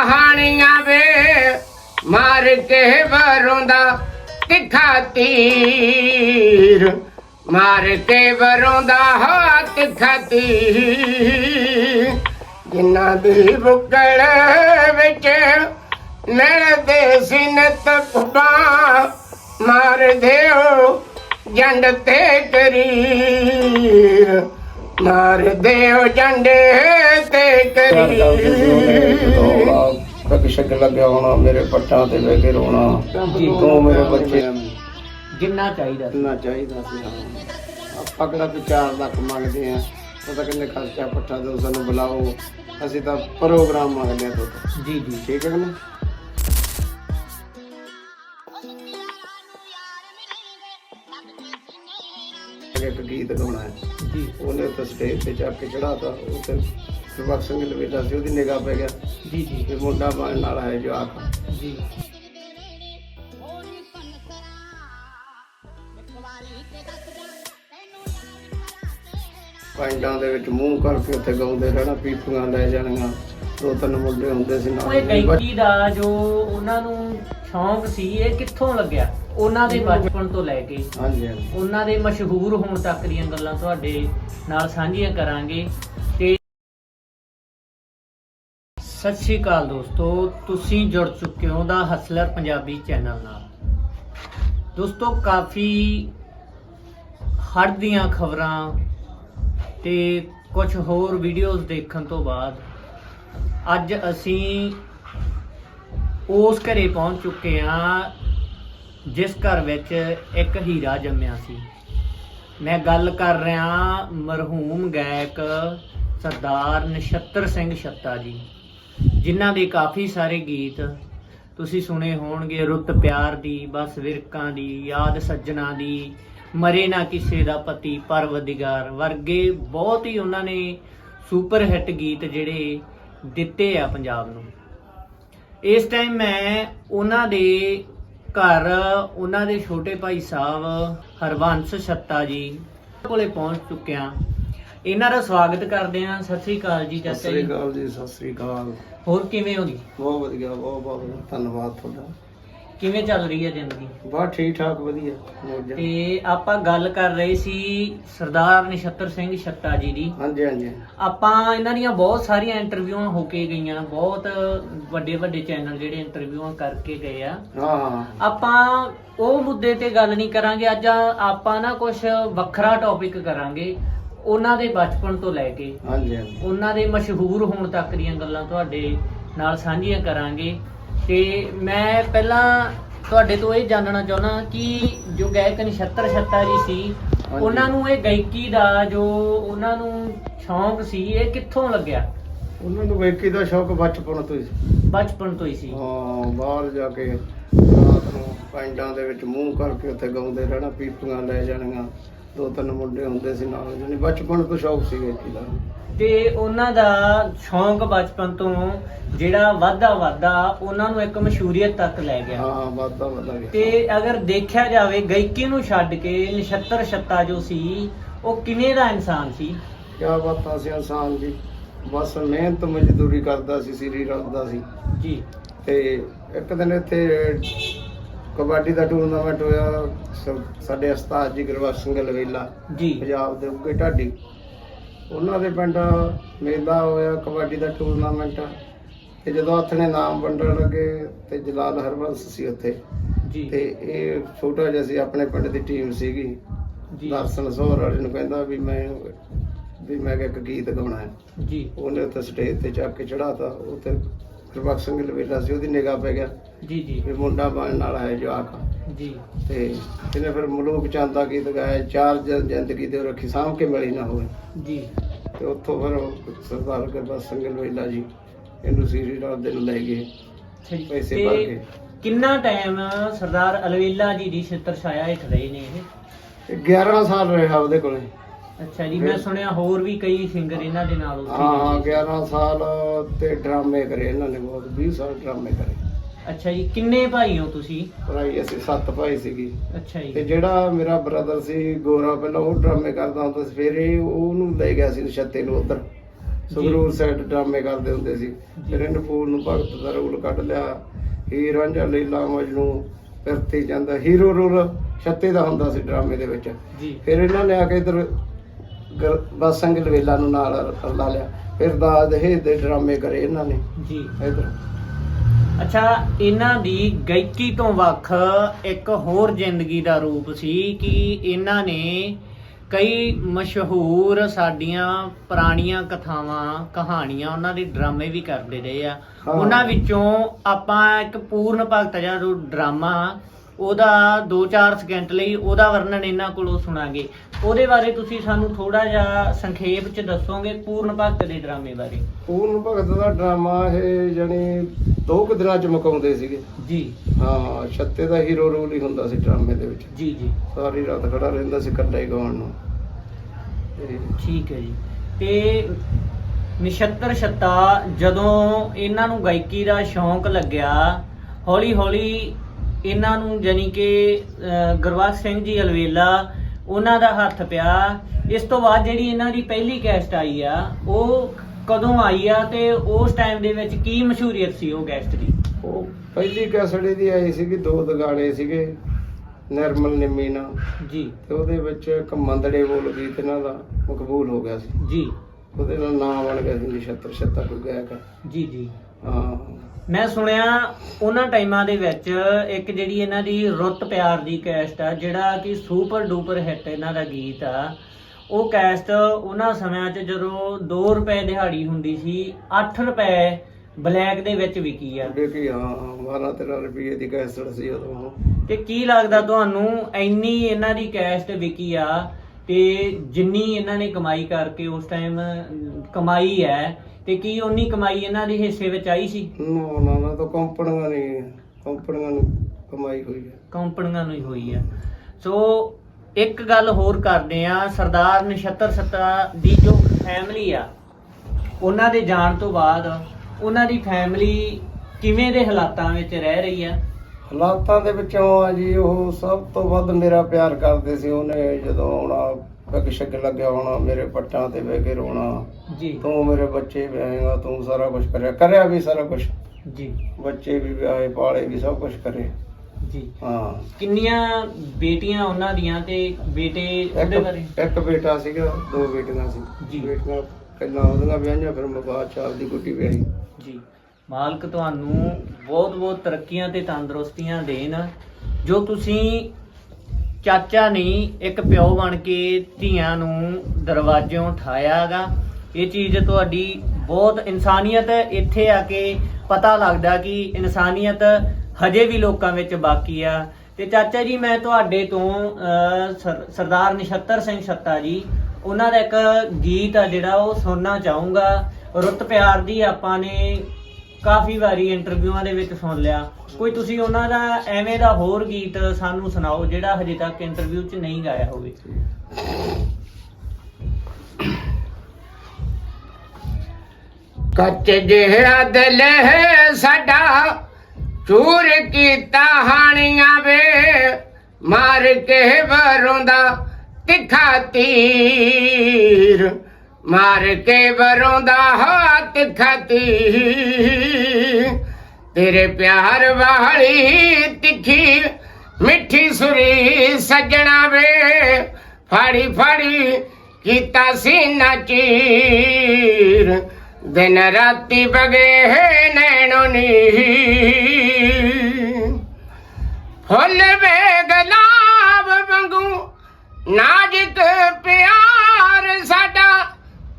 ਕਹਾਣੀਆਂ ਵੇ ਮਾਰ ਕੇ ਵਰੋਂ ਦਾ ਤਿੱਖਾ ਤੀਰ। ਮਾਰ ਕੇ ਵਰੋਂ ਦਾ ਹੱਥ ਤੀਰ। ਜਿਨ੍ਹਾਂ ਦੀ ਬੁੱਕਲ ਵਿੱਚ ਮਿਲਦੇ ਸਿਨਤ ਕੁਬਾ ਮਾਰ ਦਿਓ ਜੰਡ ਤੇ ਕਰੀਰ ਮਾਰ ਦਿਓ ਜੰਡ ਤੇ ਕਰੀਰ ਪੱਗ ਸ਼ੱਕ ਲੱਗਿਆ ਹੋਣਾ ਮੇਰੇ ਪੱਟਾਂ ਤੇ ਬਹਿ ਕੇ ਰੋਣਾ। ਤੂੰ ਮੇਰੇ ਬੱਚੇ? ਜਿੰਨਾ ਚਾਹੀਦਾ ਨਾ ਚਾਹੀਦਾ ਸੀ ਆਪਾਂ ਕਿਹੜਾ ਵਿਚਾਰ ਲੱਖ ਮੰਗਦੇ ਆ? ਉਹ ਤਾਂ ਕਹਿੰਦੇ ਖਰਚਾ ਪੱਠਾ ਦਿਓ ਸਾਨੂੰ ਬੁਲਾਓ। ਅਸੀਂ ਤਾਂ ਪ੍ਰੋਗਰਾਮ ਮੰਗਦੇ ਆ ਤੁਹਾਡਾ। ਜੀ ਜੀ। ਠੀਕ ਹੈ ਕਿ ਇੱਕ ਗੀਤ ਗਾਉਣਾ ਹੈ। ਜੀ। ਉਹਨੇ ਉੱਤੇ ਸਟੇਜ ਤੇ ਚੱਕ ਕੇ ਚੜਾਤਾ ਉੱਤੇ ਸੁਭਾਗ ਸਿੰਘ ਲਵੇਟਾ ਸੀ ਉਹਦੀ ਨਿਗਾਹ ਪੈ ਗਿਆ। ਜੀ ਜੀ। ਤੇ ਮੁੰਡਾ ਬਾਣ ਨਾਲ ਹੈ ਜੋ ਆਪ ਜੀ। ਪਿੰਡਾਂ ਦੇ ਵਿੱਚ ਮੂੰਹ ਕਰਕੇ ਉੱਥੇ ਗਾਉਂਦੇ ਰਹਿਣਾ ਪੀਪੀਆਂ ਲੈ ਜਾਣੀਆਂ। ਦੋ ਤਿੰਨ ਮੁੰਡੇ ਹੁੰਦੇ ਸੀ ਉਹ ਨਾਲ ਗਾਇਕੀ ਦਾ ਜੋ ਉਹਨਾਂ ਨੂੰ ਸ਼ੌਂਕ ਸੀ ਇਹ ਕਿੱਥੋਂ ਲੱਗਿਆ? ਉਹਨਾਂ ਦੇ ਬਚਪਨ ਤੋਂ ਲੈ ਕੇ। ਹਾਂਜੀ ਹਾਂਜੀ। ਉਹਨਾਂ ਦੇ ਮਸ਼ਹੂਰ ਹੋਣ ਤੱਕ ਦੀਆਂ ਗੱਲਾਂ ਤੁਹਾਡੇ ਨਾਲ ਸਾਂਝੀਆਂ ਕਰਾਂਗੇ। ਤੇ ਸਤਿ ਸ਼੍ਰੀ ਅਕਾਲ ਦੋਸਤੋ ਤੁਸੀਂ ਜੁੜ ਚੁੱਕੇ ਹੋ ਦਾ ਹਸਲਰ ਪੰਜਾਬੀ ਚੈਨਲ ਨਾਲ। ਦੋਸਤੋ ਕਾਫੀ ਹੜ੍ਹ ਦੀਆਂ ਖਬਰਾਂ ਤੇ ਕੁਝ ਹੋਰ ਵੀਡੀਓਜ਼ ਦੇਖਣ ਤੋਂ ਬਾਅਦ ਅੱਜ ਅਸੀਂ ਉਸ ਘਰੇ ਪਹੁੰਚ ਚੁੱਕੇ ਹਾਂ, ਜਿਸ ਘਰ ਵਿੱਚ ਇੱਕ ਹੀਰਾ ਜੰਮਿਆ ਸੀ। ਮੈਂ ਗੱਲ ਕਰ ਰਿਹਾ ਮਰਹੂਮ ਗਾਇਕ ਸਰਦਾਰ ਨਛੱਤਰ ਸਿੰਘ ਛੱਤਾ ਜੀ, ਜਿਨ੍ਹਾਂ ਦੇ ਕਾਫੀ ਸਾਰੇ ਗੀਤ ਤੁਸੀਂ ਸੁਣੇ ਹੋਣਗੇ, ਰੁੱਤ ਪਿਆਰ ਦੀ, ਬਸ ਵਿਰਕਾਂ ਦੀ, ਯਾਦ ਸੱਜਣਾ ਦੀ, ਮਰੇ ਨਾ ਕਿਸੇ ਦਾ ਪਤੀ ਪਰਵਦਿਗਾਰ ਵਰਗੇ ਬਹੁਤ ਹੀ ਉਹਨਾਂ ਨੇ ਸੁਪਰ ਹਿੱਟ ਗੀਤ ਜਿਹੜੇ ਦਿੱਤੇ ਆ ਪੰਜਾਬ ਨੂੰ। ਇਸ ਟਾਈਮ ਮੈਂ ਉਹਨਾਂ ਦੇ ਘਰ ਉਹਨਾਂ ਦੇ ਛੋਟੇ ਭਾਈ ਸਾਹਿਬ ਹਰਵੰਸ ਛੱਤਾ ਜੀ ਕੋਲੇ ਪਹੁੰਚ ਚੁੱਕਿਆ ਇਹਨਾਂ ਦਾ ਸਵਾਗਤ ਕਰਦੇ ਹਾਂ। ਸਤਿ ਸ੍ਰੀ ਅਕਾਲ ਜੀ ਸਤਿ ਚਾਚਾ ਸ੍ਰੀ ਜੀ ਅਕਾਲ ਜੀ ਸਤਿ ਸ੍ਰੀ ਅਕਾਲ। ਹੋਰ ਕਿਵੇਂ ਹੋ ਜੀ? ਬਹੁਤ ਵਧੀਆ ਬਹੁਤ ਬਹੁਤ ਵਧੀਆ। ਧੰਨਵਾਦ ਤੁਹਾਡਾ। ਕਿਵੇਂ ਚੱਲ ਰਹੀ ਹੈ ਜ਼ਿੰਦਗੀ? ਬਹੁਤ ਠੀਕ ਠਾਕ ਵਧੀਆ ਮੌਜਾਂ। ਤੇ ਆਪਾਂ ਗੱਲ ਕਰ ਰਹੇ ਸੀ ਸਰਦਾਰ ਨਛੱਤਰ ਸਿੰਘ ਛੱਤਾ ਜੀ ਦੀ। ਹਾਂਜੀ ਹਾਂਜੀ। ਆਪਾਂ ਇਹਨਾਂ ਦੀਆਂ ਬਹੁਤ ਸਾਰੀਆਂ ਇੰਟਰਵਿਊਆਂ ਹੋ ਕੇ ਗਈਆਂ ਬਹੁਤ ਵੱਡੇ ਵੱਡੇ ਚੈਨਲ ਜਿਹੜੇ ਇੰਟਰਵਿਊਆਂ ਕਰਕੇ ਗਏ ਆ। ਹਾਂ ਆਪਾਂ ਉਹ ਮੁੱਦੇ ਤੇ ਗੱਲ ਨਹੀਂ ਕਰਾਂਗੇ ਅੱਜ ਆਪਾਂ ਨਾ ਕੁਝ ਵੱਖਰਾ ਟੌਪਿਕ ਕਰਾਂਗੇ ਉਹਨਾਂ ਦੇ ਬਚਪਨ ਤੋਂ ਲੈ ਕੇ। ਹਾਂਜੀ ਹਾਂਜੀ। ਉਹਨਾਂ ਦੇ ਮਸ਼ਹੂਰ ਹੋਣ ਤੱਕ ਦੀਆਂ ਗੱਲਾਂ ਤੁਹਾਡੇ ਨਾਲ ਸਾਂਝੀਆਂ ਕਰਾਂਗੇ। ਤੇ ਮੈਂ ਪਹਿਲਾਂ ਤੁਹਾਡੇ ਤੋਂ ਇਹ ਜਾਣਨਾ ਚਾਹੁੰਦਾ ਕਿ ਜੋ ਗਾਇਕ ਨਛੱਤਰ ਛੱਤਾ ਜੀ ਸੀ। ਉਹਨਾਂ ਨੂੰ ਇਹ ਗਾਇਕੀ ਦਾ ਜੋ ਉਹਨਾਂ ਨੂੰ ਸ਼ੌਂਕ ਸੀ ਇਹ ਕਿੱਥੋਂ ਲੱਗਿਆ? ਉਹਨਾਂ ਨੂੰ ਵੇਖੀ ਦਾ ਸ਼ੌਕ ਬਚਪਨ ਤੋਂ ਹੀ ਸੀ। ਬਚਪਨ ਤੋਂ ਹੀ ਸੀ। ਹਾਂ ਬਾਹਰ ਜਾ ਕੇ ਰਾਤ ਨੂੰ ਪਿੰਡਾਂ ਦੇ ਵਿੱਚ ਮੂੰਹ ਕਰਕੇ ਉੱਥੇ ਗਾਉਂਦੇ ਰਹਿਣਾ ਪੀਪੀਆਂ ਲੈ ਜਾਣੀਆਂ। ਦੋ ਤਿੰਨ ਮੁੰਡੇ ਹੁੰਦੇ ਸੀ ਨਾਲ ਜਿਹਨੇ ਬਚਪਨ ਤੋਂ ਸ਼ੌਕ ਸੀ ਗਾਇਕੀ ਦਾ ਤੇ ਉਹਨਾਂ ਦਾ ਸ਼ੌਂਕ ਬਚਪਨ ਤੋਂ ਜਿਹੜਾ ਵਾਧਾ ਵਾਧਾ ਉਹਨਾਂ ਨੂੰ ਇੱਕ ਮਸ਼ਹੂਰੀਅਤ ਤੱਕ ਲੈ ਗਿਆ। ਹਾਂ ਵਾਦਾ ਵਾਦਾ ਗਿਆ। ਤੇ ਅਗਰ ਦੇਖਿਆ ਜਾਵੇ ਗਾਇਕੀ ਨੂੰ ਛੱਡ ਕੇ ਨਛੱਤਰ ਛੱਤਾ ਜੋ ਸੀ ਉਹ ਕਿਵੇਂ ਦਾ ਇਨਸਾਨ ਸੀ? ਕਿਆ ਬਾਤਾਂ ਸੀ ਇਨਸਾਨ ਜੀ। ਬਸ ਮਿਹਨਤ ਮਜ਼ਦੂਰੀ ਕਰਦਾ ਸੀ ਸਿਰੀ ਰਲਦਾ ਸੀ। ਜੀ। ਤੇ ਇੱਕ ਦਿਨ ਇੱਥੇ ਕਬੱਡੀ ਦਾ ਟੂਰਨਾਮੈਂਟ ਹੋਇਆ ਸ- ਸਾਡੇ ਉਸਤਾਦ ਜੀ ਗੁਰਬਖਸ਼ ਸਿੰਘ ਲਵੇਲਾ ਜੀ। ਪੰਜਾਬ ਦੇ ਉੱਗੇ ਢਾਡੀ। ਉਹਨਾਂ ਦੇ ਪਿੰਡ ਮੇਲਾ ਹੋਇਆ ਕਬੱਡੀ ਦਾ ਟੂਰਨਾਮੈਂਟ ਤੇ ਜਦੋਂ ਨੇ ਨਾਮ ਵੰਡਣ ਲੱਗੇ ਤੇ ਜਲਾਲ ਹਰਬੰਸ ਸੀ ਉੱਥੇ। ਜੀ। ਤੇ ਇਹ ਛੋਟਾ ਜਿਹਾ ਸੀ ਆਪਣੇ ਪਿੰਡ ਦੀ ਟੀਮ ਸੀਗੀ। ਜੀ। ਦਰਸ਼ਨ ਸੋਹਰ ਵਾਲੇ ਨੂੰ ਕਹਿੰਦਾ ਵੀ ਮੈਂ ਵੀ ਮੈਂ ਕਿਹਾ ਇੱਕ ਗੀਤ ਗਾਉਣਾ ਹੈ। ਜੀ। ਉਹਨੇ ਉੱਥੇ ਸਟੇਜ ਤੇ ਚੱਕ ਕੇ ਚੜਾਤਾ ਉੱਥੇ ਗੁਰਬਖਸ਼ ਸਿੰਘ ਲਵੇਲਾ ਸੀ ਉਹਦੀ ਨਿਗਾਹ ਪੈ ਗਿਆ। ਜੀ ਜੀ। ਵੀ ਮੁੰਡਾ ਬਣ ਨਾਲ ਹੈ ਜਵਾਕ। ਜੀ। ਤੇ ਇਹਨੇ ਫਿਰ ਮਲੂਕ ਚੰਦਾ ਗੀਤ ਗਾਇਆ ਚਾਰ ਜ਼ਿੰਦਗੀ ਦੇ ਰੱਖੀ ਸਾਂਭ ਕੇ ਮਿਲੀ ਨਾ ਹੋਵੇ। ਜੀ। ਤੇ ਉੱਥੋਂ ਫਿਰ ਉਹ ਸਰਦਾਰ ਗੁਰਬਖਸ਼ ਸਿੰਘ ਲਵੇਲਾ ਜੀ ਇਹਨੂੰ ਸੀਰੀ ਰਾਤ ਦੇ ਨੂੰ ਲੈ ਗਏ। ਪੈਸੇ ਭਰ ਕੇ। ਕਿੰਨਾ ਟਾਈਮ ਸਰਦਾਰ ਅਲਵੇਲਾ ਜੀ ਦੀ ਛਿੱਤਰ ਛਾਇਆ ਹੇਠ ਰਹੇ ਨੇ ਇਹ? ਤੇ 11 ਸਾਲ ਰਿਹਾ ਉਹਦੇ ਕੋਲੇ। ਅੱਛਾ ਜੀ ਮੈਂ ਸੁਣਿਆ ਹੋਰ ਵੀ ਕਈ ਸਿੰਗਰ ਇਹਨਾਂ ਦੇ ਨਾਲ ਹਾਂ ਉੱਥੇ 11 ਸਾਲ ਤੇ ਡਰਾਮੇ ਕਰੇ ਇਹਨਾਂ ਨੇ ਬਹੁਤ 20 ਸਾਲ ਡਰਾਮੇ ਕਰੇ। ਅੱਛਾ ਜੀ ਕਿੰਨੇ ਭਾਈ ਹੋ ਤੁਸੀਂ? ਭਾਈ ਅਸੀਂ ਸੱਤ ਭਾਈ ਸੀਗੇ। ਅੱਛਾ ਤੇ ਜੀ ਜਿਹੜਾ ਮੇਰਾ ਬ੍ਰਦਰ ਸੀ ਗੋਰਾ ਪਹਿਲਾਂ ਉਹ ਡਰਾਮੇ ਕਰਦਾ ਹੁੰਦਾ ਸੀ ਫਿਰ ਇਹ ਉਹਨੂੰ ਲੈ ਗਿਆ ਸੀ ਨਸ਼ਤੇ ਨੂੰ ਉਧਰ। ਸੁਖਰੂਰ ਸੈਟ ਡਰਾਮੇ ਕਰਦੇ ਹੁੰਦੇ ਸੀ। ਫਿਰ ਇਹਨੇ ਫੂਲ ਨੂੰ ਭਗਤ ਦਾ ਰੋਲ ਕੱਢ ਲਿਆ। ਹੀਰ ਰਾਂਝਾ ਲੀਲਾ ਮਜਨੂ ਫਿਰਤੀ ਜਾਂਦਾ। ਹੀਰੋ ਰੋਲ ਛੱਤੇ ਦਾ ਹੁੰਦਾ ਸੀ ਡਰਾਮੇ ਦੇ ਵਿੱਚ। ਜੀ। ਫਿਰ ਇਹਨਾਂ ਨੇ ਆ ਕੇ ਇਧਰ ਬਸੰਗ ਲਵੇਲਾ ਨੂੰ ਨਾਲ ਲਾ ਲਿਆ। ਫਿਰ ਦਾਜ ਦੇ ਡਰਾਮੇ ਕਰੇ ਇਹਨਾਂ ਨੇ। ਜੀ। ਇਧਰ। ਅੱਛਾ ਇਹਨਾਂ ਦੀ ਗਾਇਕੀ ਤੋਂ ਵੱਖ ਇੱਕ ਹੋਰ ਜ਼ਿੰਦਗੀ ਦਾ ਰੂਪ ਸੀ ਕਿ ਇਹਨਾਂ ਨੇ ਕਈ ਮਸ਼ਹੂਰ ਸਾਡੀਆਂ ਪੁਰਾਣੀਆਂ ਕਥਾਵਾਂ ਕਹਾਣੀਆਂ ਉਹਨਾਂ ਦੇ ਡਰਾਮੇ ਵੀ ਕਰਦੇ ਰਹੇ ਆ। ਉਹਨਾਂ ਵਿੱਚੋਂ ਆਪਾਂ ਇੱਕ ਪੂਰਨ ਭਗਤ ਜਿਹੜਾ ਜੋ ਡਰਾਮਾ ਉਹਦਾ 2-4 ਸਕਿੰਟ ਲਈ ਉਹਦਾ ਵਰਣਨ ਇਹਨਾਂ ਕੋਲੋਂ ਸੁਣਾਂਗੇ। ਉਹਦੇ ਬਾਰੇ ਤੁਸੀਂ ਸਾਨੂੰ ਥੋੜਾ ਜਿਹਾ ਸੰਖੇਪ ਚ ਦੱਸੋਗੇ ਪੂਰਨ ਭਗਤ ਦੇ ਡਰਾਮੇ ਬਾਰੇ। ਪੂਰਨ ਭਗਤ ਦਾ ਡਰਾਮਾ ਇਹ ਜਣੀ ਦੋ ਕੁ ਦਿਨਾਂ ਚ ਮੁਕਾਉਂਦੇ ਸੀਗੇ। ਜੀ। ਹਾਂ ਛੱਤੇ ਦਾ ਹੀਰੋ ਰੋਲ ਹੀ ਹੁੰਦਾ ਸੀ ਡਰਾਮੇ ਦੇ ਵਿੱਚ। ਜੀ ਜੀ। ਸਾਰੀ ਰਾਤ ਖੜਾ ਰਹਿੰਦਾ ਸੀ ਇਕੱਲਾ ਹੀ ਗਾਉਣ ਨੂੰ। ਤੇ ਠੀਕ ਹੈ ਜੀ। ਤੇ ਨਿਸ਼ਤਰ ਛੱਤਾ ਜਦੋਂ ਇਹਨਾਂ ਨੂੰ ਗਾਇਕੀ ਦਾ ਸ਼ੌਂਕ ਲੱਗਿਆ ਹੌਲੀ ਹੌਲੀ ਇਹਨਾਂ ਨੂੰ ਜਾਨੀ ਕਿ ਗੁਰਬਖਸ਼ ਸਿੰਘ ਜੀ ਅਲਵੇਲਾ ਉਹਨਾਂ ਦਾ ਹੱਥ ਪਿਆ। ਇਸ ਤੋਂ ਬਾਅਦ ਜਿਹੜੀ ਇਹਨਾਂ ਦੀ ਪਹਿਲੀ ਕੈਸਟ ਆਈ ਆ ਉਹ ਕਦੋਂ ਆਈ ਆ ਤੇ ਉਸ ਟਾਈਮ ਦੇ ਵਿੱਚ ਕੀ ਮਸ਼ਹੂਰੀਅਤ ਸੀ ਉਹ ਕੈਸਟ ਦੀ? ਉਹ ਪਹਿਲੀ ਕਸੜੇ ਦੀ ਆਈ ਸੀਗੀ ਦੋ ਦਗਾਣੇ ਸੀਗੇ ਨਿਰਮਲ ਨਿਮੀਨਾ ਜੀ। ਤੇ ਉਹਦੇ ਵਿੱਚ ਇੱਕ ਮੰਦੜੇ ਬੋਲ ਗੀਤ ਇਹਨਾਂ ਦਾ ਮਕਬੂਲ ਹੋ ਗਿਆ ਸੀ। ਜੀ। ਉਹਦੇ ਨਾਲ ਨਾਮ ਬਣ ਗਿਆ ਸੀ ਨਛੱਤਰ ਛੱਤਾ ਟੁ ਗਾਇਕ ਜੀ ਜੀ। ਹਾਂ। ਮੈਂ ਸੁਣਿਆ ਉਹਨਾਂ ਟਾਈਮਾਂ ਦੇ ਵਿੱਚ ਇੱਕ ਜਿਹੜੀ ਇਹਨਾਂ ਦੀ ਰੁੱਤ ਪਿਆਰ ਦੀ ਕੈਸਟ ਆ ਜਿਹੜਾ ਕਿ ਸੁਪਰ ਡੂਪਰ ਹਿੱਟ ਇਹਨਾਂ ਦਾ ਗੀਤ ਆ ਉਹ ਕੈਸਟ ਉਹਨਾਂ ਸਮਿਆਂ 'ਚ ਜਦੋਂ 2 ਰੁਪਏ ਦਿਹਾੜੀ ਹੁੰਦੀ ਸੀ 8 ਰੁਪਏ ਬਲੈਕ ਦੇ ਵਿੱਚ ਵਿਕੀ ਆ। ਕੀ ਹਾਂ 12 13 ਰੁਪਏ ਦੀ ਕੈਸਟ ਸੀ ਉਦੋਂ। ਤੇ ਕੀ ਲੱਗਦਾ ਤੁਹਾਨੂੰ ਇੰਨੀ ਇਹਨਾਂ ਦੀ ਕੈਸਟ ਵਿਕੀ ਆ ਤੇ ਜਿੰਨੀ ਇਹਨਾਂ ਨੇ ਕਮਾਈ ਕਰਕੇ ਉਸ ਟਾਈਮ ਕਮਾਈ ਹੈ ਤੇ ਕੀ ਉਨੀ ਕਮਾਈ ਇਹਨਾਂ ਦੇ ਹਿੱਸੇ ਵਿੱਚ ਆਈ ਸੀ? ਨਾ ਨਾ ਨਾ ਤਾਂ ਕੰਪਨੀਆਂ ਨਹੀਂ ਕੰਪਨੀਆਂ ਨੂੰ ਕਮਾਈ ਹੋਈ ਹੈ। ਕੰਪਨੀਆਂ ਨੂੰ ਹੀ ਹੋਈ ਆ ਸੋ ਇੱਕ ਗੱਲ ਹੋਰ ਕਰਦੇ ਆ ਸਰਦਾਰ ਨਛੱਤਰ ਸੱਤਾ ਦੀ ਜੋ ਫੈਮਿਲੀ ਆ ਉਹਨਾਂ ਦੇ ਜਾਣ ਤੋਂ ਬਾਅਦ ਉਹਨਾਂ ਦੀ ਫੈਮਿਲੀ ਕਿਵੇਂ ਦੇ ਹਾਲਾਤਾਂ ਵਿੱਚ ਰਹਿ ਰਹੀ ਆ? ਹਾਲਾਤਾਂ ਦੇ ਵਿੱਚੋਂ ਆ ਜੀ ਉਹ ਸਭ ਤੋਂ ਵੱਧ ਮੇਰਾ ਪਿਆਰ ਕਰਦੇ ਸੀ ਉਹਨੇ ਜਦੋਂ ਆਉਣਾ ਪੱਗ ਛੱਗ ਲੱਗਿਆ ਹੋਣਾ ਮੇਰੇ ਪੱਟਾਂ ਤੇ ਬਹਿ ਕੇ ਰੋਣਾ ਜੀ। ਤੂੰ ਮੇਰੇ ਬੱਚੇ ਵਿਆਹੇਗਾ ਤੂੰ ਸਾਰਾ ਕੁਝ ਕਰਿਆ ਕਰਿਆ ਵੀ ਸਾਰਾ ਕੁਝ ਜੀ। ਬੱਚੇ ਵੀ ਵਿਆਹੇ ਪਾਲੇ ਵੀ ਸਭ ਕੁਝ ਕਰੇ। ਜੀ। ਹਾਂ। ਕਿੰਨੀਆਂ ਬੇਟੀਆਂ ਉਹਨਾਂ ਦੀਆਂ ਤੇ ਬੇਟੇ ਉਹਦੇ ਬਾਰੇ? ਇੱਕ ਇੱਕ ਬੇਟਾ ਸੀਗਾ ਦੋ ਬੇਟੀਆਂ ਸੀ। ਜੀ। ਬੇਟੀਆਂ ਪਹਿਲਾਂ ਉਹਦੀਆਂ ਵਿਆਹੀਆਂ ਫਿਰ ਮੈਂ ਬਾਅਦ ਚ ਆਪਦੀ ਗੁੱਡੀ ਵਿਆਹੀ। ਜੀ। ਮਾਲਕ ਤੁਹਾਨੂੰ ਬਹੁਤ ਬਹੁਤ ਤਰੱਕੀਆਂ ਤੇ ਤੰਦਰੁਸਤੀਆਂ ਦੇਣ, ਜੋ ਤੁਸੀਂ ਚਾਚਾ ਨਹੀਂ, ਇੱਕ ਪਿਓ ਬਣ ਕੇ ਧੀਆਂ ਨੂੰ ਦਰਵਾਜ਼ਿਓਂ ਉਠਾਇਆਗਾ। ਇਹ ਚੀਜ਼ ਤੁਹਾਡੀ ਬਹੁਤ ਇਨਸਾਨੀਅਤ ਇੱਥੇ ਆ ਕੇ ਪਤਾ ਲੱਗਦਾ ਕਿ ਇਨਸਾਨੀਅਤ ਹਜੇ ਵੀ ਲੋਕਾਂ ਵਿੱਚ ਬਾਕੀ ਆ। ਤੇ ਚਾਚਾ ਜੀ, ਮੈਂ ਤੁਹਾਡੇ ਤੋਂ ਸਰ- ਸਰਦਾਰ ਨਿਸ਼ਤਰ ਸਿੰਘ ਛੱਤਾ ਜੀ, ਉਹਨਾਂ ਦਾ ਇੱਕ ਗੀਤ ਆ ਜਿਹੜਾ ਉਹ ਸੁਣਨਾ ਚਾਹੂੰਗਾ। ਰੁੱਤ ਪਿਆਰ ਦੀ ਆਪਾਂ ਨੇ ਕਾਫੀ ਵਾਰੀ ਇੰਟਰਵਿਊਆਂ ਦੇ ਵਿੱਚ ਸੁਣ ਲਿਆ। ਕੋਈ ਤੁਸੀਂ ਉਹਨਾਂ ਦਾ ਐਵੇਂ ਦਾ ਹੋਰ ਗੀਤ ਸਾਨੂੰ ਸੁਣਾਓ ਜਿਹੜਾ ਹਜੇ ਤੱਕ ਇੰਟਰਵਿਊ 'ਚ ਨਹੀਂ ਗਾਇਆ ਹੋਵੇ? ਕੱਚ ਜਿਹੜਾ ਦਿਲ ਹੈ ਸਾਡਾ, ਚੂਰ ਕੀਤਾ ਹਾਣੀਆਂ ਵੇ, ਮਾਰ ਕੇ ਵਰੋਂਦਾ ਤਿੱਖਾ ਤੀਰ। ਮਾਰ ਕੇ ਵਰੋਂਦਾ ਹਾ ਤਿੱਖਾ ਤੀਰ ਤੇਰੇ ਪਿਆਰ ਵਾਲੀ ਤਿੱਖੀ ਮਿੱਠੀ ਸੁਰੀ ਸੱਜਣਾ ਵੇ। ਫਾੜੀ ਫਾੜੀ ਕੀਤਾ ਸੀ ਚੀਰ। ਦਿਨ ਰਾਤੀ ਬਗੇ ਨੈਣੋ ਨੀ ਫੁੱਲ ਵੇ ਗੁਲਾਬ ਵਾਂਗੂ ਨਾਜ਼ੁਕ ਪਿਆਰ ਸਾਡਾ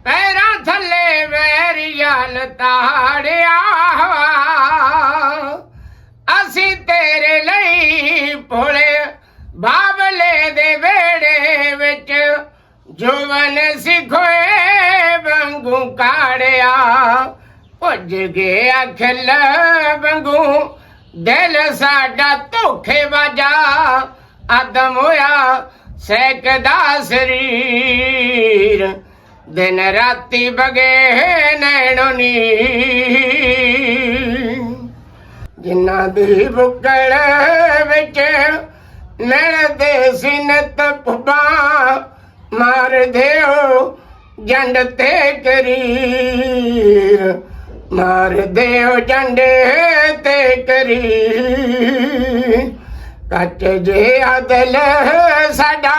ਪੈਰਾਂ ਥੱਲੇ ਵੈਰੀਆ ਤਾੜਿਆ ਅਸੀਂ ਤੇਰੇ ਲਈ ਭੋਲੇ ਬਾਬਲੇ ਦੇ ਵੇੜੇ ਵਿੱਚ ਜੁਵਨ ਸਿਖੋਏ ਵਾਂਗੂ ਕਾੜਿਆ। ਭੁੱਜ ਗਿਆ ਖਿਲ ਵਾਂਗੂ, ਦਿਲ ਸਾਡਾ ਧੋਖੇ ਵਾਜਾ। ਆਦਮ ਹੋਇਆ ਸੈਕਦਾ ਸਰੀਰ। ਦਿਨ ਰਾਤੀ ਬਗੇ ਨੈਣੋ ਨੀ ਜਿਨ੍ਹਾਂ ਦੀ ਬੁੱਕਲ ਵਿੱਚ ਮਿਲਦੇ ਸੀ ਨਤ ਪੁਬਾ ਮਾਰ ਦਿਓ, ਜੰਡ ਤੇ ਕਰੀਰ। ਮਾਰ ਦਿਓ ਜੰਡ ਤੇ ਕਰੀਰ। ਕੱਟ ਜੇ ਅਦਲ ਸਾਡਾ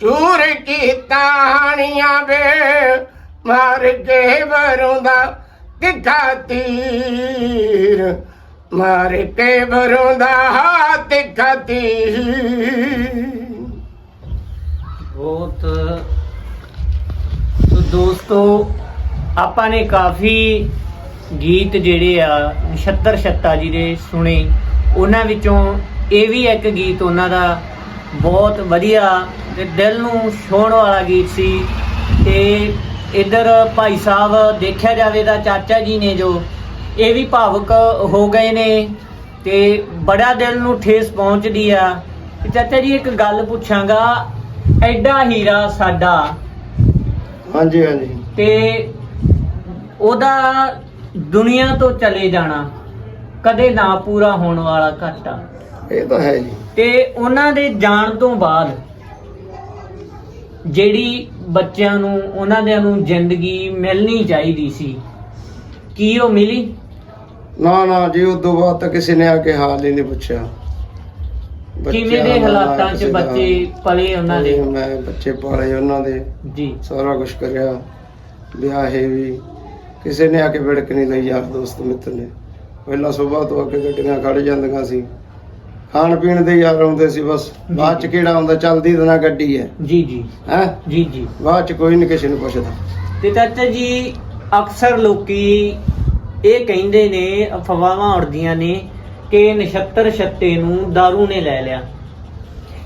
ਚੂਰ ਕੀਤਾ ਹਾਣੀਆਂ ਵੇ ਮਾਰ ਕੇ ਵਰੁੰਦਾ ਤਿੱਖਾ ਤੀਰ। ਮਾਰ ਕੇ ਵਰੁੰਦਾ ਤਿੱਖਾ ਤੀਰ। ਬਹੁਤ। ਸੋ ਦੋਸਤੋ, ਆਪਾਂ ਨੇ ਕਾਫੀ ਗੀਤ ਜਿਹੜੇ ਆ, ਨਛੱਤਰ ਛੱਤਾ ਜੀ ਦੇ ਸੁਣੇ। ਉਹਨਾਂ ਵਿੱਚੋਂ ਇਹ ਵੀ ਇੱਕ ਗੀਤ ਉਹਨਾਂ ਦਾ ਬਹੁਤ ਵਧੀਆ ਤੇ ਦਿਲ ਨੂੰ ਛੋਹਣ ਵਾਲਾ ਗੀਤ ਸੀ। ਤੇ ਇਧਰ ਭਾਈ ਸਾਹਿਬ ਦੇਖਿਆ ਜਾਵੇ ਤਾਂ ਚਾਚਾ ਜੀ ਨੇ ਜੋ ਇਹ ਵੀ ਭਾਵੁਕ ਹੋ ਗਏ ਨੇ ਤੇ ਬੜਾ ਦਿਲ ਨੂੰ ਠੇਸ ਪਹੁੰਚਦੀ ਆ। ਤੇ ਚਾਚਾ ਜੀ ਇੱਕ ਗੱਲ ਪੁੱਛਾਂਗਾ ਐਡਾ ਹੀਰਾ ਸਾਡਾ। ਹਾਂਜੀ ਹਾਂਜੀ। ਤੇ ਉਹਦਾ ਦੁਨੀਆ ਤੋਂ ਚਲੇ ਜਾਣਾ ਕਦੇ ਨਾ ਪੂਰਾ ਹੋਣ ਵਾਲਾ ਘਾਟਾ। ਇਹ ਤਾਂ ਹੈ ਜੀ। ਤੇ ਉਹਨਾਂ ਦੇ ਜਾਣ ਤੋਂ ਬਾਅਦ ਜਿਹੜੀ ਬੱਚਿਆਂ ਨੂੰ ਉਹਨਾਂ ਦੇ ਨੂੰ ਜ਼ਿੰਦਗੀ ਮਿਲਣੀ ਚਾਹੀਦੀ ਸੀ। ਕੀ ਉਹ ਮਿਲੀ? ਨਾ ਨਾ ਜੀ ਤੋਂ ਬਾਅਦ ਤਾਂ ਕਿਸੇ ਨੇ ਆ ਕੇ ਹਾਲ ਹੀ ਨਹੀਂ ਪੁੱਛਿਆ। ਕਿਵੇਂ ਦੇ ਬੱਚਿਆਂ ਹਾਲਾਤਾਂ 'ਚ ਕਿਸੇ ਦਾ। ਬੱਚੇ ਪਲੇ ਉਹਨਾਂ ਦੇ? ਮੈਂ ਬੱਚੇ ਪਾਲੇ ਉਹਨਾਂ ਦੇ। ਜੀ। ਸਾਰਾ ਕੁਝ ਕਰਿਆ। ਵਿਆਹੇ ਵੀ। ਕਿਸੇ ਨੇ ਆ ਕੇ ਵਿੜਕ ਨਹੀਂ ਲਈ ਯਾਰ ਦੋਸਤ ਮਿੱਤਰ ਨੇ। ਪਹਿਲਾਂ ਸਵੇਰ ਤੋਂ ਆ ਕੇ ਗੱਡੀਆਂ ਖੜ ਜਾਂਦੀਆਂ ਸੀ। ਖਾਣ ਪੀਣ ਦੇ ਯਾਰ ਆਉਂਦੇ ਸੀ ਬਸ ਬਾਅਦ ਚ ਕਿਹੜਾ ਆਉਂਦਾ ਚੱਲਦੀ ਤਾਂ ਨਾ ਗੱਡੀ ਹੈ ਜੀ ਜੀ ਹੈ ਜੀ ਜੀ ਬਾਅਦ ਚ ਕੋਈ ਨਹੀਂ ਕਿਸੇ ਨੂੰ ਪੁੱਛਦਾ ਤੇ ਚਾਚਾ ਜੀ ਅਕਸਰ ਲੋਕੀ ਇਹ ਕਹਿੰਦੇ ਨੇ ਅਫਵਾਹਾਂ ਉੜਦੀਆਂ ਨੇ ਕਿ ਨਛੱਤਰ ਛੱਤੇ ਨੂੰ दारू ਨੇ ਲੈ ਲਿਆ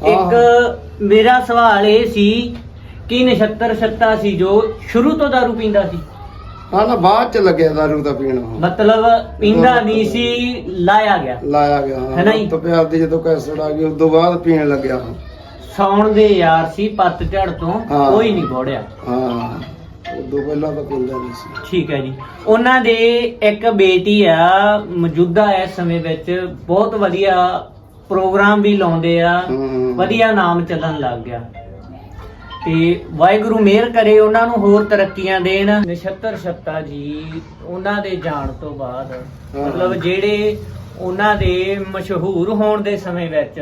ਇੱਕ ਮੇਰਾ ਸਵਾਲ ਇਹ ਸੀ ਕਿ ਨਛੱਤਰ ਛੱਤਾ ਸੀ ਜੋ ਸ਼ੁਰੂ ਤੋਂ दारू ਪੀਂਦਾ ਸੀ ਹਾਂ ਨਾ ਬਾਅਦ ਚ ਲੱਗਿਆ ਦਾਰੂ ਦਾ ਪੀਣਾ ਮਤਲਬ ਪੀਂਦਾ ਨਹੀਂ ਸੀ ਲਾਇਆ ਗਿਆ। ਲਾਇਆ ਗਿਆ ਹੈ ਨਾ ਜੀ? ਤੋਂ ਪਿਆਰ ਦੀ ਜਦੋਂ ਕੈਸੜ ਆ ਗਈ ਉਸ ਤੋਂ ਬਾਅਦ ਪੀਣ ਲੱਗਿਆ ਸੌਣ ਦੇ ਯਾਰ ਸੀ ਪੱਤ ਝੜ ਤੋਂ ਹਾਂ। ਕੋਈ ਨਹੀਂ ਬੋੜਿਆ। ਹਾਂ ਉਦੋਂ ਪਹਿਲਾਂ ਤਾਂ ਪੀਂਦਾ ਨਹੀਂ ਸੀ। ਠੀਕ ਹੈ ਜੀ। ਉਹਨਾਂ ਦੇ ਇੱਕ ਬੇਟੀ ਆ ਮੌਜੂਦਾ ਇਸ ਸਮੇਂ ਵਿੱਚ ਬਹੁਤ ਵਧੀਆ ਪ੍ਰੋਗਰਾਮ ਵੀ ਲਾਉਂਦੇ ਆ। ਹਮ। ਵਧੀਆ ਨਾਮ ਚੱਲਣ ਲੱਗ ਗਿਆ। ਤੇ ਵਾਹਿਗੁਰੂ ਮਿਹਰ ਕਰੇ ਉਹਨਾਂ ਨੂੰ ਹੋਰ ਤਰੱਕੀਆਂ ਦੇਣ। ਨਛੱਤਰ ਛੱਤਾ ਜੀ ਉਹਨਾਂ ਦੇ ਜਾਣ ਤੋਂ ਬਾਅਦ। ਮਤਲਬ ਜਿਹੜੇ ਉਹਨਾਂ ਦੇ ਮਸ਼ਹੂਰ ਹੋਣ ਦੇ ਸਮੇਂ ਵਿੱਚ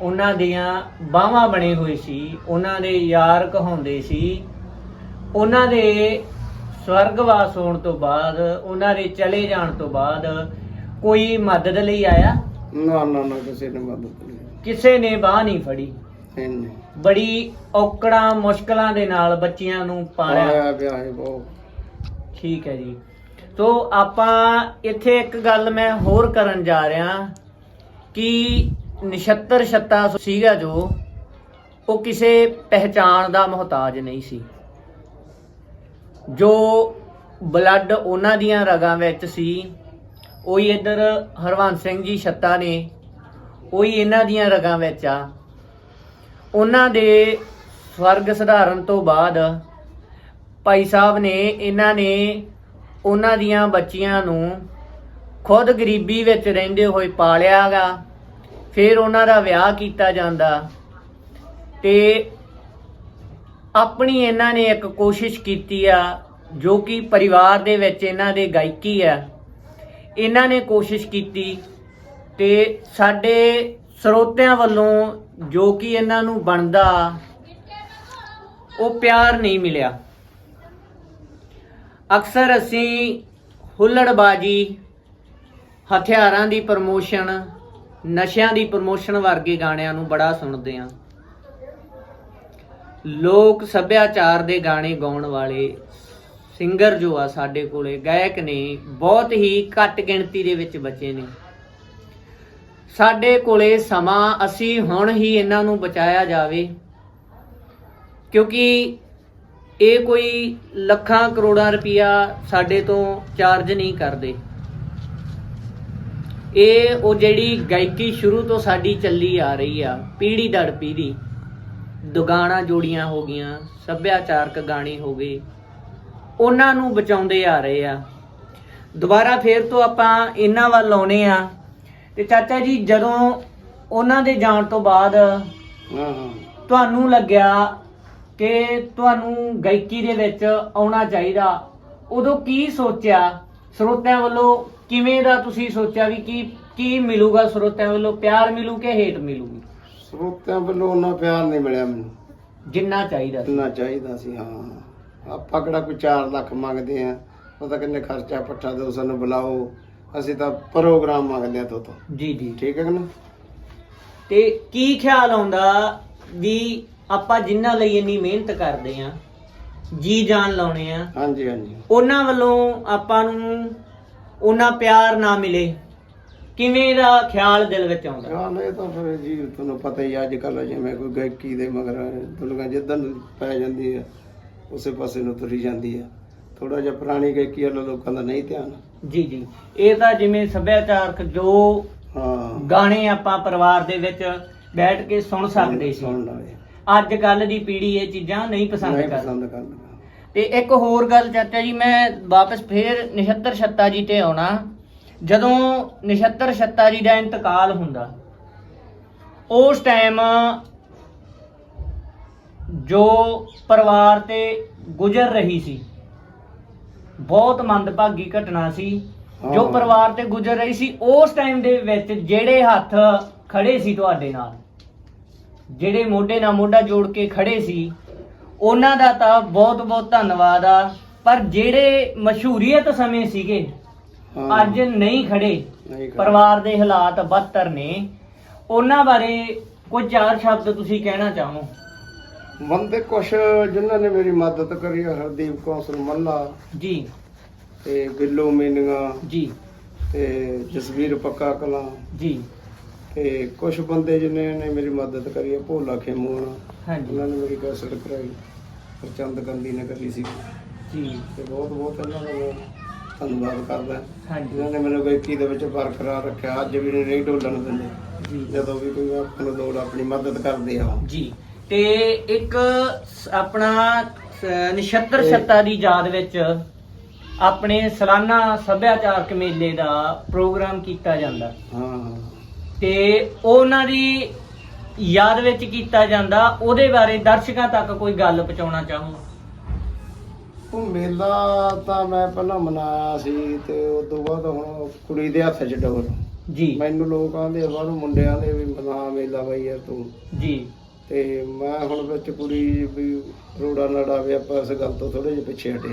ਉਹਨਾਂ ਦੀਆਂ ਬਾਹਾਂ ਬਣੇ ਹੋਏ ਸੀ ਉਹਨਾਂ ਦੇ ਯਾਰ ਕਹਾਉਂਦੇ ਸੀ ਉਹਨਾਂ ਦੇ ਸਵਰਗਵਾਸ ਹੋਣ ਤੋਂ ਬਾਅਦ ਉਹਨਾਂ ਦੇ ਚਲੇ ਜਾਣ ਤੋਂ ਬਾਅਦ ਕੋਈ ਮਦਦ ਲਈ ਆਇਆ? ਨਾ ਨਾ ਨਾ ਕਿਸੇ ਨੇ ਮਦਦ ਨਹੀਂ ਕਿਸੇ ਨੇ ਬਾਹ ਨਹੀਂ ਫੜੀ। ਬੜੀ ਔਕੜਾਂ ਮੁਸ਼ਕਲਾਂ ਦੇ ਨਾਲ ਬੱਚਿਆਂ ਨੂੰ ਪਾਲਿਆ। ਪਾਲਿਆ ਪਿਆ ਹੈ ਬਹੁਤ। ਠੀਕ ਹੈ ਜੀ। ਸੋ ਆਪਾਂ ਇੱਥੇ ਇੱਕ ਗੱਲ ਮੈਂ ਹੋਰ ਕਰਨ ਜਾ ਰਿਹਾ ਕਿ ਨਛੱਤਰ ਛੱਤਾ ਸੀਗਾ ਜੋ ਉਹ ਕਿਸੇ ਪਹਿਚਾਣ ਦਾ ਮੁਹਤਾਜ ਨਹੀਂ ਸੀ। ਜੋ ਬਲੱਡ ਉਹਨਾਂ ਦੀਆਂ ਰਗਾਂ ਵਿੱਚ ਸੀ ਉਹੀ ਇੱਧਰ ਹਰਵੰਸ ਸਿੰਘ ਜੀ ਛੱਤਾ ਨੇ ਉਹੀ ਇਹਨਾਂ ਦੀਆਂ ਰਗਾਂ ਵਿੱਚ ਆ। ਉਹਨਾਂ ਦੇ ਸਵਰਗ ਸਧਾਰਨ ਤੋਂ ਬਾਅਦ ਭਾਈ ਸਾਹਿਬ ਨੇ ਇਹਨਾਂ ਨੇ ਉਹਨਾਂ ਦੀਆਂ ਬੱਚੀਆਂ ਨੂੰ ਖੁਦ ਗਰੀਬੀ ਵਿੱਚ ਰਹਿੰਦੇ ਹੋਏ ਪਾਲਿਆਗਾ ਫਿਰ ਉਹਨਾਂ ਦਾ ਵਿਆਹ ਕੀਤਾ ਜਾਂਦਾ ਤੇ ਆਪਣੀ ਇਹਨਾਂ ਨੇ ਇੱਕ ਕੋਸ਼ਿਸ਼ ਕੀਤੀ ਆ, ਜੋ ਕਿ ਪਰਿਵਾਰ ਦੇ ਵਿੱਚ ਇਹਨਾਂ ਦੇ ਗਾਇਕੀ ਆ। ਇਹਨਾਂ ਨੇ ਕੋਸ਼ਿਸ਼ ਕੀਤੀ ਤੇ ਸਾਡੇ ਸਰੋਤਿਆਂ ਵੱਲੋਂ ਜੋ ਕਿ ਇਹਨਾਂ ਨੂੰ ਬਣਦਾ, ਉਹ ਪਿਆਰ ਨਹੀਂ ਮਿਲਿਆ। ਅਕਸਰ ਅਸੀਂ ਹੁੱਲੜਬਾਜੀ, ਹਥਿਆਰਾਂ ਦੀ ਪ੍ਰਮੋਸ਼ਨ, ਨਸ਼ਿਆਂ ਦੀ ਪ੍ਰਮੋਸ਼ਨ ਵਰਗੇ ਗਾਣਿਆਂ ਨੂੰ ਬੜਾ ਸੁਣਦੇ ਹਾਂ। ਲੋਕ ਸੱਭਿਆਚਾਰ ਦੇ ਗਾਣੇ ਗਾਉਣ ਵਾਲੇ ਸਿੰਗਰ ਜੋ ਆ ਸਾਡੇ ਕੋਲੇ, ਗਾਇਕ ਨੇ, ਬਹੁਤ ਹੀ ਘੱਟ ਗਿਣਤੀ ਦੇ ਵਿੱਚ ਬਚੇ ਨੇ। ਸਾਡੇ ਕੋਲੇ ਸਮਾਂ ਅਸੀਂ ਹੁਣ ਹੀ ਇਹਨਾਂ ਨੂੰ ਬਚਾਇਆ ਜਾਵੇ। ਕਿਉਂਕਿ ਇਹ ਕੋਈ ਲੱਖਾਂ ਕਰੋੜਾਂ ਰੁਪਇਆ ਸਾਡੇ ਤੋਂ ਚਾਰਜ ਨਹੀਂ ਕਰਦੇ। ਇਹ ਉਹ ਜਿਹੜੀ ਗਾਇਕੀ ਸ਼ੁਰੂ ਤੋਂ ਸਾਡੀ ਚੱਲੀ ਆ ਰਹੀ ਆ ਪੀੜੀ ਦਰ ਪੀੜੀ ਦੁਗਾਣਾ ਜੋੜੀਆਂ ਹੋ ਗਈਆਂ, ਸੱਭਿਆਚਾਰਕ ਗਾਣੇ ਹੋ ਗਏ। ਉਹਨਾਂ ਨੂੰ ਬਚਾਉਂਦੇ ਆ ਰਹੇ ਆ। ਦੁਬਾਰਾ ਫੇਰ ਤੋਂ ਆਪਾਂ ਇਹਨਾਂ ਵੱਲ ਆਉਨੇ ਆ। ਤੇ ਚਾਚਾ ਜੀ ਜਦੋਂ ਉਹਨਾਂ ਦੇ ਜਾਣ ਤੋਂ ਬਾਅਦ ਹਾਂ ਹਾਂ। ਤੁਹਾਨੂੰ ਲੱਗਿਆ ਕਿ ਤੁਹਾਨੂੰ ਗਾਇਕੀ ਦੇ ਵਿੱਚ ਆਉਣਾ ਚਾਹੀਦਾ ਉਦੋਂ ਕੀ ਸੋਚਿਆ? ਸਰੋਤਿਆਂ ਵੱਲੋਂ ਕਿਵੇਂ ਦਾ ਤੁਸੀਂ ਸੋਚਿਆ ਵੀ ਕੀ ਕੀ ਮਿਲੂਗਾ ਸਰੋਤਿਆਂ ਵੱਲੋਂ? ਪਿਆਰ ਮਿਲੂ ਕਿ ਹੇਟ ਮਿਲੂਗੀ? ਸਰੋਤਿਆਂ ਵੱਲੋਂ ਉਹਨਾਂ ਪਿਆਰ ਨਹੀਂ ਮਿਲਿਆ ਮੈਨੂੰ। ਜਿੰਨਾ ਚਾਹੀਦਾ ਸੀ। ਇੰਨਾ ਚਾਹੀਦਾ ਸੀ ਹਾਂ। ਆਪਾਂ ਕਿਹੜਾ ਕੋਈ 4 ਲੱਖ ਮੰਗਦੇ ਆ ਉਹ ਤਾਂ ਕਿੰਨੇ ਖਰਚਾ ਪੱਠਾ ਦਿਓ ਸਾਨੂੰ ਬੁਲਾਓ। ਅਸੀਂ ਤਾਂ ਪ੍ਰੋਗਰਾਮ ਮੰਗਦੇ ਆ ਤੋਂ ਤੋਂ। ਜੀ ਜੀ। ਠੀਕ ਹੈ ਕਿ ਨਾ? ਤੇ ਕੀ ਖਿਆਲ ਆਉਂਦਾ ਵੀ ਆਪਾਂ ਜਿਨ੍ਹਾਂ ਲਈ ਇੰਨੀ ਮਿਹਨਤ ਕਰਦੇ ਆ ਜੀ ਜਾਨ ਲਾਉਣੇ ਆ ਹਾਂਜੀ ਹਾਂਜੀ। ਉਹਨਾਂ ਵੱਲੋਂ ਆਪਾਂ ਨੂੰ ਉਹਨਾਂ ਪਿਆਰ ਨਾ ਮਿਲੇ? ਕਿਵੇਂ ਦਾ ਖਿਆਲ ਦਿਲ ਵਿੱਚ ਆਉਂਦਾ? ਹਾਂ ਇਹ ਤਾਂ ਫਿਰ ਜੀ ਤੁਹਾਨੂੰ ਪਤਾ ਹੀ ਅੱਜ ਕੱਲ ਜਿਵੇਂ ਕੋਈ ਗਾਇਕੀ ਦੇ ਮਗਰ ਦੁਨੀਆ ਜਿੱਦਾਂ ਨੂੰ ਪੈ ਜਾਂਦੀ ਹੈ ਉਸੇ ਪਾਸੇ ਨੂੰ ਤੁਰੀ ਜਾਂਦੀ ਹੈ। ਥੋੜਾ ਜਿਹਾ ਪੁਰਾਣੀ ਗਾਇਕੀ ਵਾਲੇ ਲੋਕਾਂ ਦਾ ਨਹੀਂ ਧਿਆਨ। ਜੀ ਜੀ। ਇਹ ਤਾਂ ਜਿਵੇਂ ਸੱਭਿਆਚਾਰਕ ਜੋ ਹਾਂ। ਗਾਣੇ ਆਪਾਂ ਪਰਿਵਾਰ ਦੇ ਵਿੱਚ ਬੈਠ ਕੇ ਸੁਣ ਸਕਦੇ ਸੀ। ਸੁਣਨ ਵਾਲੇ ਅੱਜ ਕੱਲ ਦੀ ਪੀੜ੍ਹੀ ਇਹ ਚੀਜ਼ਾਂ ਨਹੀਂ ਪਸੰਦ ਨਹੀਂ ਕਰਦੀ ਪਸੰਦ ਕਰਦਾ ਤੇ ਇੱਕ ਹੋਰ ਗੱਲ ਚਾਚਾ ਜੀ ਮੈਂ ਵਾਪਸ ਫੇਰ ਨਿਸ਼ਤਰ ਛੱਤਾ ਜੀ ਤੇ ਆਉਣਾ। ਜਦੋਂ ਨਿਸ਼ਤਰ ਛੱਤਾ ਜੀ ਦਾ ਇੰਤਕਾਲ ਹੁੰਦਾ ਉਸ ਟਾਈਮ ਜੋ ਪਰਿਵਾਰ ਤੇ ਗੁਜ਼ਰ ਰਹੀ ਸੀ ਬਹੁਤ ਮੰਦਭਾਗੀ ਘਟਨਾ ਸੀ। ਜੋ ਹਾਂ। ਪਰਿਵਾਰ ਤੇ ਗੁਜ਼ਰ ਰਹੀ ਸੀ ਉਸ ਟਾਈਮ ਦੇ ਵਿੱਚ ਜਿਹੜੇ ਹੱਥ ਖੜੇ ਸੀ ਤੁਹਾਡੇ ਨਾਲ ਜਿਹੜੇ ਮੋਢੇ ਨਾਲ ਮੋਢਾ ਜੋੜ ਕੇ ਖੜੇ ਸੀ ਉਹਨਾਂ ਦਾ ਤਾਂ ਬਹੁਤ ਬਹੁਤ ਧੰਨਵਾਦ ਆ। ਪਰ ਜਿਹੜੇ ਮਸ਼ਹੂਰੀਅਤ ਸਮੇਂ ਸੀਗੇ ਹਾਂ। ਅੱਜ ਨਹੀਂ ਖੜੇ। ਨਹੀਂ ਕਰ- ਪਰਿਵਾਰ ਦੇ ਹਾਲਾਤ ਬਦਤਰ ਨੇ। ਉਹਨਾਂ ਬਾਰੇ ਕੋਈ ਚਾਰ ਸ਼ਬਦ ਤੁਸੀਂ ਕਹਿਣਾ ਚਾਹੋ? ਬੰਦੇ ਕੁਛ ਜਿਨ੍ਹਾਂ ਨੇ ਮੇਰੀ ਮਦਦ ਕਰੀ ਆ, ਹਰਦੀਪ ਕੌਂਸਲ ਮੱਲਾ ਜੀ। ਤੇ ਬਿੱਲੂ ਮੀਨੀਆਂ। ਜੀ। ਤੇ ਜਸਵੀਰ ਪੱਕਾ ਕਲਾਂ। ਜੀ। ਤੇ ਕੁਝ ਬੰਦੇ ਜਿਨ੍ਹਾਂ ਨੇ ਮੇਰੀ ਮਦਦ ਕਰੀ ਹੈ ਭੋਲਾ ਖੇਮੂ ਹਾਂਜੀ। ਉਹਨਾਂ ਨੇ ਮੇਰੀ ਕੈਸਟ ਕਰਾਈ। ਪ੍ਰਚੰਦ ਗੰਦੀ ਨੇ ਕਰੀ ਸੀ। ਜੀ। ਤੇ ਬਹੁਤ ਬਹੁਤ ਇਹਨਾਂ ਦਾ ਮੈਂ ਧੰਨਵਾਦ ਕਰਦਾ। ਹਾਂਜੀ। ਇਹਨਾਂ ਨੇ ਮੈਨੂੰ ਗਾਇਕੀ ਦੇ ਵਿੱਚ ਬਰਕਰਾਰ ਰੱਖਿਆ। ਅੱਜ ਵੀ ਨਹੀਂ ਢੋਲਣ ਦਿੰਦੇ। ਜੀ। ਜਦੋਂ ਵੀ ਕੋਈ ਆਪਾਂ ਨੂੰ ਲੋੜ ਆਪਣੀ ਮਦਦ ਕਰਦੇ ਆ। ਜੀ। ਤੇ ਇੱਕ ਸ- ਆਪਣਾ ਸ- ਨਛੱਤਰ ਛੱਤਾ ਦੀ ਯਾਦ ਵਿੱਚ ਆਪਣੇ ਸਾਲਾਨਾ ਸੱਭਿਆਚਾਰਕ ਮੇਲੇ ਦਾ ਪ੍ਰੋਗਰਾਮ ਕੀਤਾ ਜਾਂਦਾ। ਹਾਂ। ਤੇ ਉਹਨਾਂ ਦੀ ਯਾਦ ਵਿੱਚ ਕੀਤਾ ਜਾਂਦਾ। ਉਹਦੇ ਬਾਰੇ ਦਰਸ਼ਕਾਂ ਤੱਕ ਕੋਈ ਗੱਲ ਪਹੁੰਚਾਉਣਾ ਚਾਹੂੰ? ਉਹ ਮੇਲਾ ਤਾਂ ਮੈਂ ਪਹਿਲਾਂ ਮਨਾਇਆ ਸੀ ਤੇ ਉਸ ਤੋਂ ਬਾਅਦ ਹੁਣ ਕੁੜੀ ਦੇ ਹੱਥ 'ਚ ਡੋਰ। ਜੀ। ਮੈਨੂੰ ਲੋਕ ਆਂਦੇ ਬਾਹਰੋਂ ਮੁੰਡਿਆਂ ਦੇ ਵੀ ਮਨਾ ਮੇਲਾ ਬਈ ਯਾਰ ਤੂੰ। ਜੀ। ਤੇ ਮੈਂ ਹੁਣ ਵਿੱਚ ਕੁੜੀ ਵੀ ਰੋੜਾ ਨੜਾ ਵੀ ਆਪਾਂ ਇਸ ਗੱਲ ਤੋਂ ਥੋੜੇ ਜਿਹਾ ਪਿੱਛੇ ਹਟੇ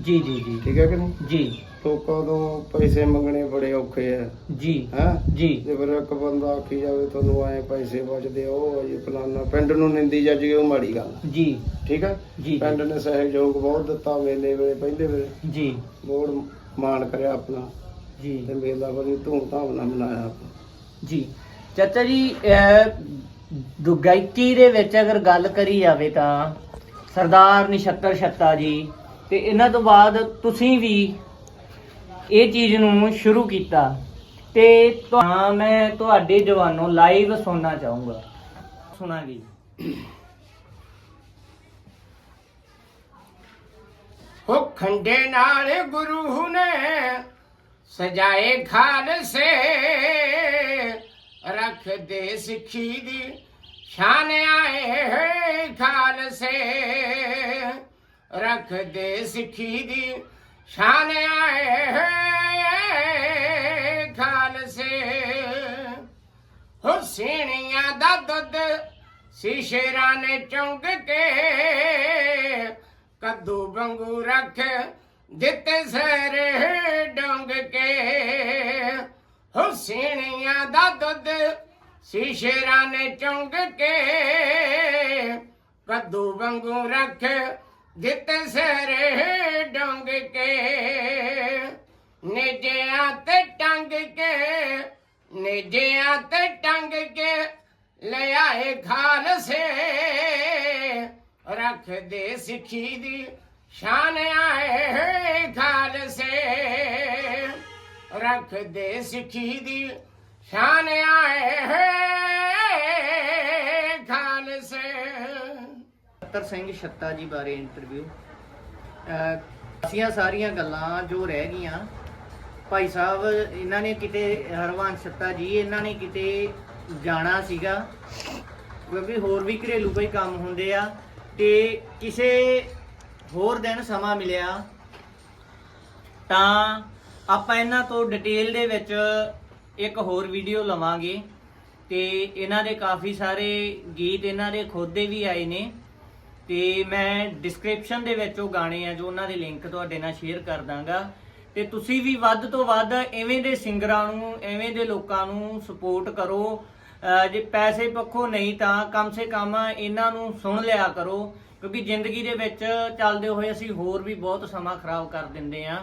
ਜੀ ਜੀ ਜੀ। ਠੀਕ ਹੈ ਕਿ ਨਹੀਂ? ਜੀ। ਲੋਕਾਂ ਤੋਂ ਪੈਸੇ ਮੰਗਣੇ ਬੜੇ ਔਖੇ ਆ। ਜੀ। ਹੈ? ਜੀ। ਜੇ ਫਿਰ ਇੱਕ ਬੰਦਾ ਆਖੀ ਜਾਵੇ ਤੁਹਾਨੂੰ ਐ ਪੈਸੇ ਬਚਦੇ ਆ, ਉਹ ਆ ਜੀ ਫਲਾਨਾ ਪਿੰਡ ਨੂੰ ਨਿੰਦੀ ਜੱਜ ਉਹ ਮਾੜੀ ਗੱਲ ਆ। ਜੀ। ਠੀਕ ਹੈ ਜੀ। ਪਿੰਡ ਨੇ ਸਹਿਯੋਗ ਬਹੁਤ ਦਿੱਤਾ ਮੇਲੇ ਵੇਲੇ ਪਹਿਲੇ ਵੇਲੇ। ਜੀ। ਮੋੜ ਮਾਣ ਕਰਿਆ ਆਪਣਾ। ਜੀ। ਤੇ ਮੇਲਾ ਬੜੀ ਧੂਮ ਧਾਮ ਨਾਲ ਮਨਾਇਆ ਆਪਾਂ। ਜੀ। ਚਾਚਾ ਜੀ ਅਹ, ਦੁ ਦੇ ਵਿੱਚ ਅਗਰ ਗੱਲ ਕਰੀ ਜਾਵੇ ਤਾਂ ਸਰਦਾਰ ਨਿਸ਼ਤਰ ਛੱਤਾ ਜੀ ਤੇ ਇਹਨਾਂ ਤੋਂ ਬਾਅਦ ਤੁਸੀਂ ਵੀ ਇਹ ਚੀਜ਼ ਨੂੰ ਸ਼ੁਰੂ ਕੀਤਾ। ਤੇ ਤੁਹਾ ਮੈਂ ਤੁਹਾਡੇ ਜਵਾਨੋਂ ਲਾਈਵ ਸੁਣਨਾ ਚਾਹੂੰਗਾ। ਸੁਣਾਂਗੇ ਹੋ ਖੰਡੇ ਨਾਲ ਗੁਰੂ ਨੇ ਸਜਾਏ ਖਾਲਸੇ ਰੱਖ ਦੇ ਸਿੱਖੀ ਦੀ ਸ਼ਾਨ ਆਏ ਖਾਲਸੇ। ਰੱਖ ਦੇ ਸਿੱਖੀ ਦੀ ਸ਼ਾਨ ਆਏ ਖਾਲਸੇ। ਹੁਸੈਨੀਆਂ ਦਾ ਦੁੱਧ ਸ਼ੀਸ਼ੇਰਾਂ ਨੇ ਚੁੰਗ ਕੇ ਕੱਦੂ ਵਾਂਗੂ ਰੱਖ ਦਿੱਤੇ ਸਰੇ ਡੰਗ ਕੇ। ਹੁਸੈਨੀਆਂ ਦਾ ਦੁੱਧ ਸ਼ੀਸ਼ੇਰਾਂ ਨੇ ਚੁੰਗ ਕੇ, ਕੱਦੂ ਵਾਂਗੂ ਰੱਖ ਦਿੱਤੇ ਸਰੇ ਡੰਗ ਕੇ। ਨੇਜਿਆਂ ਤੇ ਟੰਗ ਕੇ, ਨੇਜਿਆਂ ਤੇ ਟੰਗ ਕੇ ਲਿਆਏ ਖਾਲਸੇ। ਰੱਖਦੇ ਸਿੱਖੀ ਦੀ ਸ਼ਾਨ ਆਏ ਖਾਲਸੇ। ਰੱਖਦੇ ਸਿੱਖੀ ਦੀ ਸ਼ਾਨ ਆਏ ਖਾਲਸੇ। ਸੱਤਰ ਸਿੰਘ ਛੱਤਾ ਜੀ ਬਾਰੇ ਇੰਟਰਵਿਊ ਅਸੀਂ ਸਾਰੀਆਂ ਗੱਲਾਂ ਜੋ ਰਹਿ ਗਈਆਂ, ਭਾਈ ਸਾਹਿਬ, ਇਹਨਾਂ ਨੇ ਕਿਤੇ ਹਰਵੰਸ਼ ਛੱਤਾ ਜੀ, ਇਹਨਾਂ ਨੇ ਕਿਤੇ ਜਾਣਾ ਸੀਗਾ, ਕਿਉਂਕਿ ਹੋਰ ਵੀ ਘਰੇਲੂ ਕੋਈ ਕੰਮ ਹੁੰਦੇ ਆ, ਤੇ ਕਿਸੇ ਹੋਰ ਦਿਨ ਸਮਾਂ ਮਿਲਿਆ, ਤਾਂ ਆਪਾਂ ਇਹਨਾਂ ਤੋਂ ਡਿਟੇਲ ਦੇ ਵਿੱਚ ਇੱਕ ਹੋਰ ਵੀਡੀਓ ਲਵਾਂਗੇ ਤੇ ਇਹਨਾਂ ਦੇ ਕਾਫੀ ਸਾਰੇ ਗੀਤ ਇਹਨਾਂ ਦੇ ਖੁਦ ਦੇ ਵੀ ਆਏ ਨੇ ਤੇ ਮੈਂ ਡਿਸਕ੍ਰਿਪਸ਼ਨ ਦੇ ਵਿੱਚ ਉਹ ਗਾਣੇ ਆ ਜੋ ਉਹਨਾਂ ਦੇ ਲਿੰਕ ਤੁਹਾਡੇ ਨਾਲ ਸ਼ੇਅਰ ਕਰ ਦਾਂਗਾ। ਤੇ ਤੁਸੀਂ ਵੀ ਵੱਧ ਤੋਂ ਵੱਧ ਐਵੇਂ ਦੇ ਸਿੰਗਰਾਂ ਨੂੰ, ਐਵੇਂ ਦੇ ਲੋਕਾਂ ਨੂੰ ਸਪੋਰਟ ਕਰੋ। ਜੇ ਪੈਸੇ ਪੱਖੋਂ ਨਹੀਂ ਤਾਂ ਕਮ ਸੇ ਕਮ ਇਹਨਾਂ ਨੂੰ ਸੁਣ ਲਿਆ ਕਰੋ, ਕਿਉਂਕਿ ਜ਼ਿੰਦਗੀ ਦੇ ਵਿੱਚ ਚੱਲਦੇ ਹੋਏ ਅਸੀਂ ਹੋਰ ਵੀ ਬਹੁਤ ਸਮਾਂ ਖਰਾਬ ਕਰ ਦਿੰਦੇ ਆ।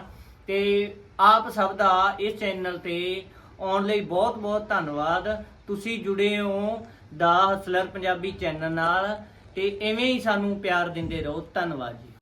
ਤੇ ਆਪ ਸਭ ਦਾ ਇਸ ਚੈਨਲ ਤੇ ਆਉਣ ਲਈ ਬਹੁਤ ਬਹੁਤ ਧੰਨਵਾਦ। ਤੁਸੀਂ ਜੁੜੇ ਹੋ ਦਾ ਹਸਲਰ ਪੰਜਾਬੀ ਚੈਨਲ ਨਾਲ ਤੇ ਐਵੇਂ ਹੀ ਸਾਨੂੰ ਪਿਆਰ ਦਿੰਦੇ ਰਹੋ। ਧੰਨਵਾਦ ਜੀ।